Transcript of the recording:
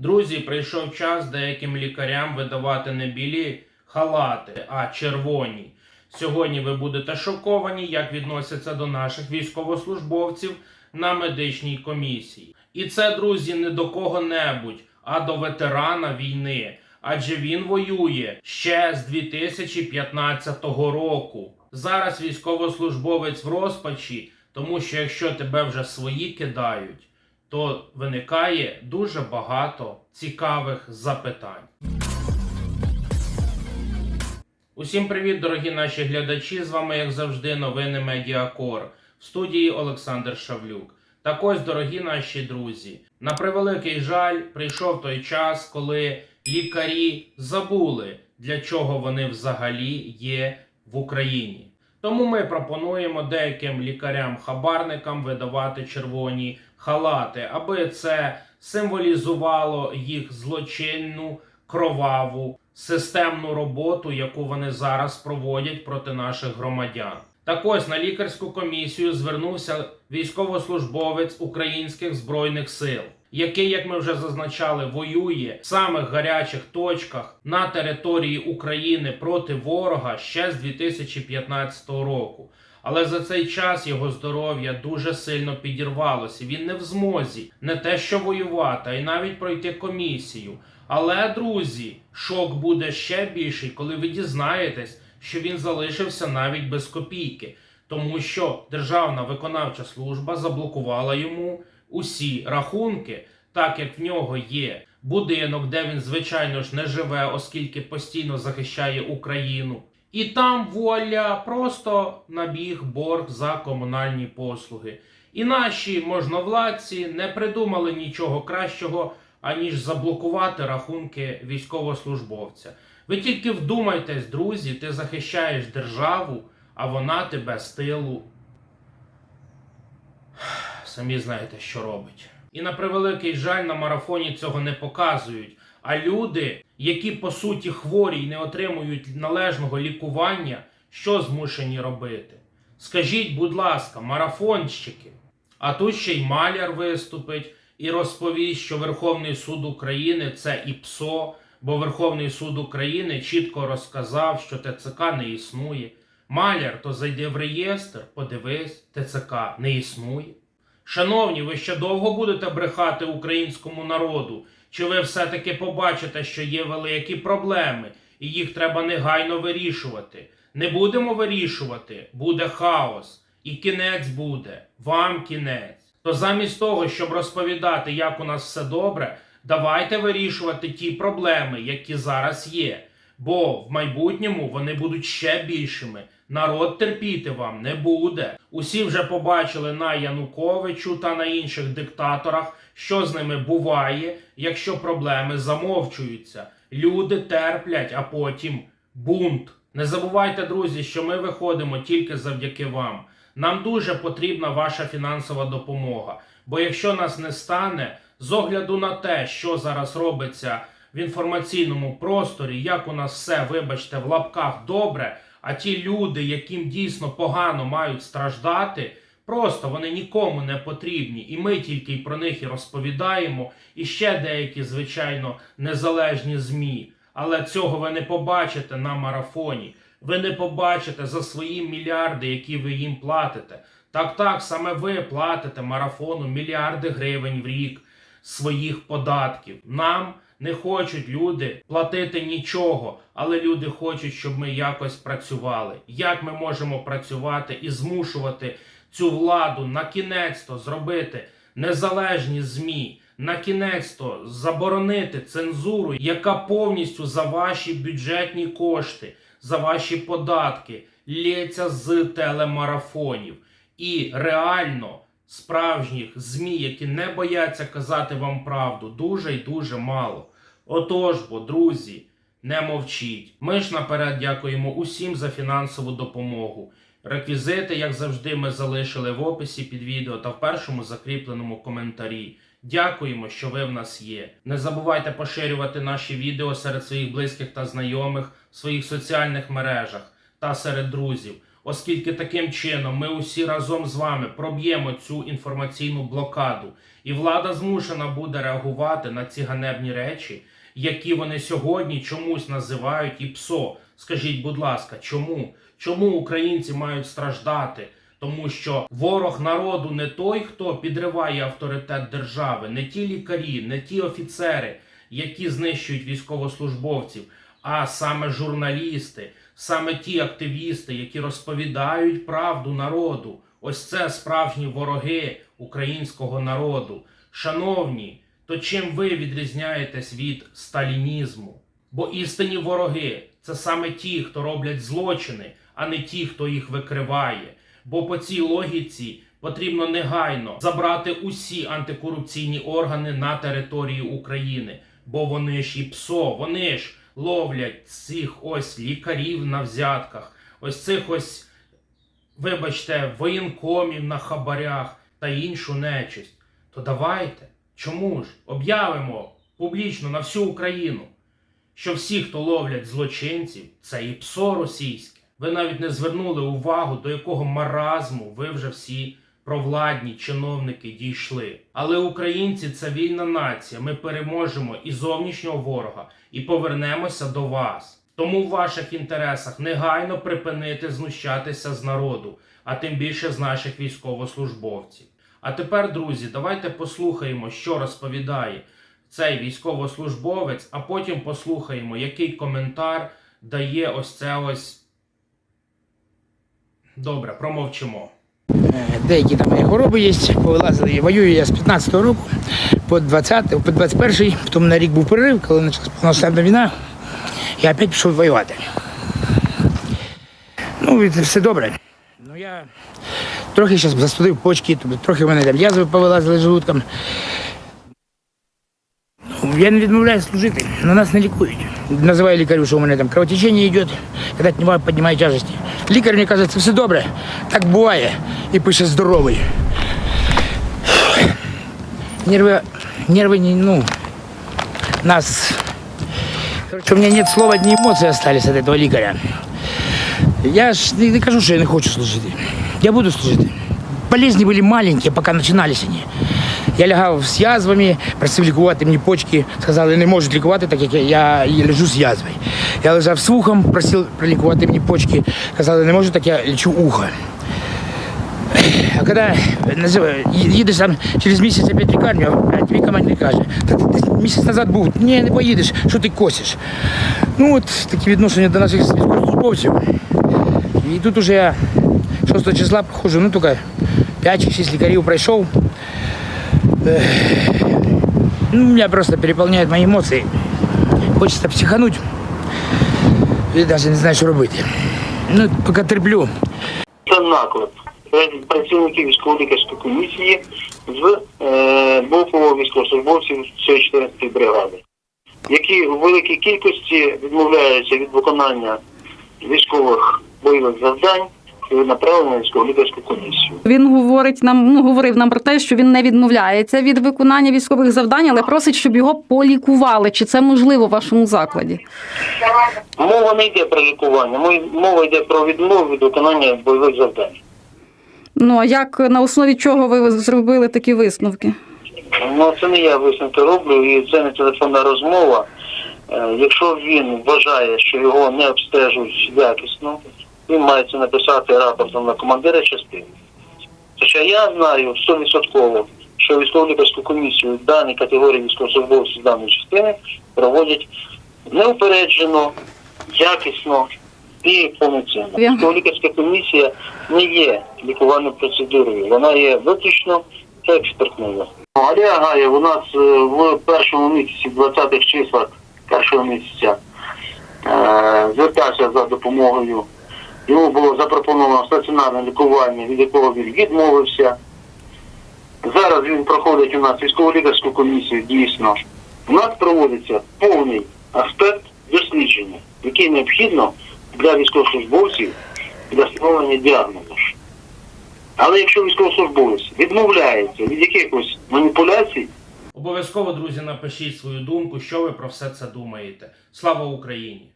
Друзі, прийшов час деяким лікарям видавати не білі халати, а червоні. Сьогодні ви будете шоковані, як відносяться до наших військовослужбовців на медичній комісії. І це, друзі, не до кого-небудь, а до ветерана війни. Адже він воює ще з 2015 року. Зараз військовослужбовець в розпачі, тому що якщо тебе вже свої кидають, то виникає дуже багато цікавих запитань. Усім привіт, дорогі наші глядачі! З вами, як завжди, новини Медіакор в студії Олександр Шавлюк. Так ось, дорогі наші друзі, на превеликий жаль, прийшов той час, коли лікарі забули, для чого вони взагалі є в Україні. Тому ми пропонуємо деяким лікарям-хабарникам видавати червоні халати, аби це символізувало їх злочинну, кроваву, системну роботу, яку вони зараз проводять проти наших громадян. Так ось на лікарську комісію звернувся військовослужбовець українських збройних сил, який, як ми вже зазначали, воює в самих гарячих точках на території України проти ворога ще з 2015 року. Але за цей час його здоров'я дуже сильно підірвалося. Він не в змозі не те, що воювати, а й навіть пройти комісію. Але, друзі, шок буде ще більший, коли ви дізнаєтесь, що він залишився навіть без копійки, тому що Державна виконавча служба заблокувала йому усі рахунки, так як в нього є будинок, де він, звичайно ж, не живе, оскільки постійно захищає Україну. І там вуаля просто набіг борг за комунальні послуги. І наші можновладці не придумали нічого кращого, аніж заблокувати рахунки військовослужбовця. Ви тільки вдумайтесь, друзі, ти захищаєш державу, а вона тебе з тилу. Самі знаєте, що робить. І на превеликий жаль, на марафоні цього не показують. А люди, які по суті хворі і не отримують належного лікування, що змушені робити? Скажіть, будь ласка, марафонщики. А тут ще й маляр виступить і розповість, що Верховний суд України це і ПСО, бо Верховний суд України чітко розказав, що ТЦК не існує. Маляр, то зайди в реєстр, подивись, ТЦК не існує. Шановні, ви ще довго будете брехати українському народу? Чи ви все-таки побачите, що є великі проблеми, і їх треба негайно вирішувати? Не будемо вирішувати, буде хаос, і кінець буде, вам кінець. То замість того, щоб розповідати, як у нас все добре, давайте вирішувати ті проблеми, які зараз є. Бо в майбутньому вони будуть ще більшими. Народ терпіти вам не буде. Усі вже побачили на Януковичу та на інших диктаторах, що з ними буває, якщо проблеми замовчуються. Люди терплять, а потім бунт. Не забувайте, друзі, що ми виходимо тільки завдяки вам. Нам дуже потрібна ваша фінансова допомога. Бо якщо нас не стане, з огляду на те, що зараз робиться в інформаційному просторі, як у нас все, вибачте, в лапках добре, а ті люди, яким дійсно погано мають страждати, просто вони нікому не потрібні. І ми тільки й про них і розповідаємо, і ще деякі, звичайно, незалежні ЗМІ. Але цього ви не побачите на марафоні. Ви не побачите за свої мільярди, які ви їм платите. Так, так, саме ви платите марафону мільярди гривень в рік своїх податків. Нам не хочуть люди платити нічого, але люди хочуть, щоб ми якось працювали. Як ми можемо працювати і змушувати цю владу на кінець-то зробити незалежні ЗМІ, на кінець-то заборонити цензуру, яка повністю за ваші бюджетні кошти, за ваші податки лється з телемарафонів. І реально справжніх ЗМІ, які не бояться казати вам правду, дуже і дуже мало. Отож бо, друзі, не мовчіть. Ми ж наперед дякуємо усім за фінансову допомогу. Реквізити, як завжди, ми залишили в описі під відео та в першому закріпленому коментарі. Дякуємо, що ви в нас є. Не забувайте поширювати наші відео серед своїх близьких та знайомих в своїх соціальних мережах та серед друзів. Оскільки таким чином ми усі разом з вами проб'ємо цю інформаційну блокаду, і влада змушена буде реагувати на ці ганебні речі, які вони сьогодні чомусь називають і ПСО. Скажіть, будь ласка, чому? Чому українці мають страждати? Тому що ворог народу не той, хто підриває авторитет держави, не ті лікарі, не ті офіцери, які знищують військовослужбовців, а саме журналісти, саме ті активісти, які розповідають правду народу. Ось це справжні вороги українського народу. Шановні, то чим ви відрізняєтесь від сталінізму? Бо істинні вороги це саме ті, хто роблять злочини, а не ті, хто їх викриває. Бо по цій логіці потрібно негайно забрати усі антикорупційні органи на території України, бо вони ж і ПСО, вони ж ловлять цих ось лікарів на взятках, ось цих ось, вибачте, воєнкомів на хабарях та іншу нечисть. То давайте, чому ж об'явимо публічно на всю Україну, що всі, хто ловлять злочинців, це і ПСО російське. Ви навіть не звернули увагу, до якого маразму ви вже всі провладні чиновники дійшли. Але українці це вільна нація. Ми переможемо і зовнішнього ворога, і повернемося до вас. Тому в ваших інтересах негайно припинити знущатися з народу, а тим більше з наших військовослужбовців. А тепер, друзі, давайте послухаємо, що розповідає цей військовослужбовець, а потім послухаємо, який коментар дає ось це ось. Добре, промовчимо. Е, Деякі там хвороби є, повилазили. Воюю я з 15-го року по 20 по 21-й, потім на рік був перерив, коли почалась повноштабна війна, я опять пішов воювати. Ну, все добре. Ну я трохи зараз застудив почки, тобто трохи в мене там язви повилазили желудком. Ну, Я не відмовляюсь служити, але нас не лікують. Називаю лікарю, що у мене там кровотечення йде, коли піднімаю, піднімаю тяжесті. Лікар мені каже, це все добре, так буває. І пише здоровий. Нервы, нервы не, ну, нас... Короче, у меня нет слова, одни эмоции остались от этого лікаря. Я ж не, не кажу, що я не хочу служити. Я буду служити. Болезни були маленькі, поки починались вони. Я лягав з язвами, просив лікувати мені почки. Сказали, не можуть лікувати, так як я, я лежу з язвою. Я лежав з вухом, просив пролікувати мені почки. Сказали, не можу, так я лічу ухо. А когда їдеш там через місяць опять лікарню, а тобі командир каже, та ти місяць назад був, ні, не поїдеш, що ти косиш. Ну от такі відношення до наших військовослужбовців. І тут уже я 6 числа проходжу, ну тільки 5 чи 6 лікарів пройшов. Ех, Ну, меня просто переполняют мои эмоции. Хочется психануть. І навіть не знаю, що робити. Ну, поки терплю. Це наклад працівників військово-лікарської комісії з е, боку військовослужбовців 14-ї бригади, які у великій кількості відмовляються від виконання військових бойових завдань і військово-лікарську комісію. Він говорить нам, ну говорив нам про те, що він не відмовляється від виконання військових завдань, але просить, щоб його полікували. Чи це можливо в вашому закладі? Мова не йде про лікування, мова йде про відмову від виконання бойових завдань. Ну а як на основі чого ви зробили такі висновки? Ну, це не я висновки роблю, і це не телефонна розмова. Е, Якщо він вважає, що його не обстежують якісно, він має це написати рапортом на командира частини. Хоча я знаю 100%, що військово-лікарську комісію дані категорії військовослужбовців з даної частини проводять неупереджено, якісно і повноцінно. Військово-лікарська комісія не є лікувальною процедурою, вона є виключно експертною. Алія Гаєв у нас е, в першому місяці, 20-х числах першого місяця, е, звертався за допомогою. Йому було запропоновано стаціонарне лікування, від якого він відмовився. Зараз він проходить у нас військово-лікарську комісію дійсно. У нас проводиться повний аспект дослідження, який необхідно для військовослужбовців для встановлення діагнозу. Але якщо військовослужбовець відмовляється від якихось маніпуляцій, Обов'язково, друзі, напишіть свою думку, що ви про все це думаєте. Слава Україні!